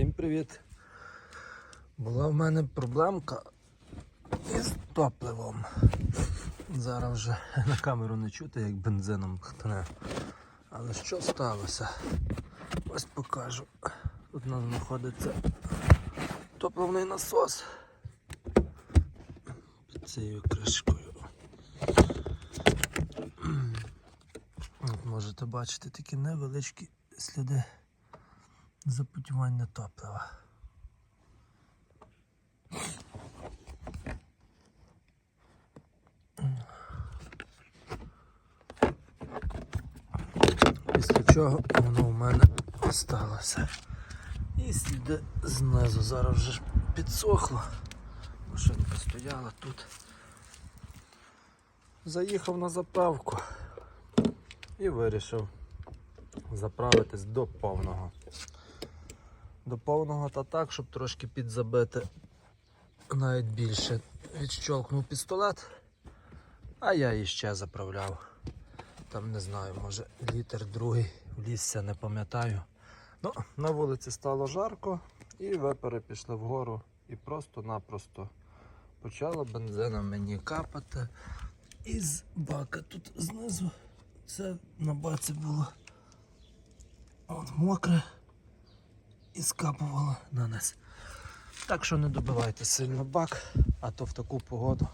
Всім привіт! Була в мене проблемка із топливом. Зараз вже на камеру не чути, як бензином хтане. Але що сталося? Ось покажу. Тут у нас знаходиться топливний насос під цією кришкою. От можете бачити такі невеличкі сліди запотівання топлива. Після чого воно у мене осталося. І сліди знизу. Зараз вже підсохло. Машинка стояла тут. Заїхав на заправку і вирішив заправитись до повного. До повного та так, щоб трошки підзабити навіть більше. Відщолкнув пістолет, а я іще заправляв. Там не знаю, може літр другий влізся, не пам'ятаю. Ну, на вулиці стало жарко і випари пішли вгору і просто-напросто почало бензином мені капати із бака. Тут знизу це на баці було от, мокре і скапувало на нас. Так що не добивайте сильно бак, а то в таку погоду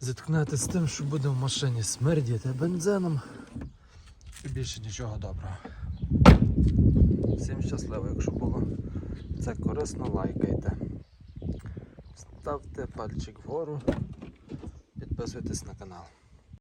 зіткнете з тим, що буде в машині смердіти бензином і більше нічого доброго. Всім щасливо, якщо було це корисно, лайкайте. Ставте пальчик вгору, підписуйтесь на канал.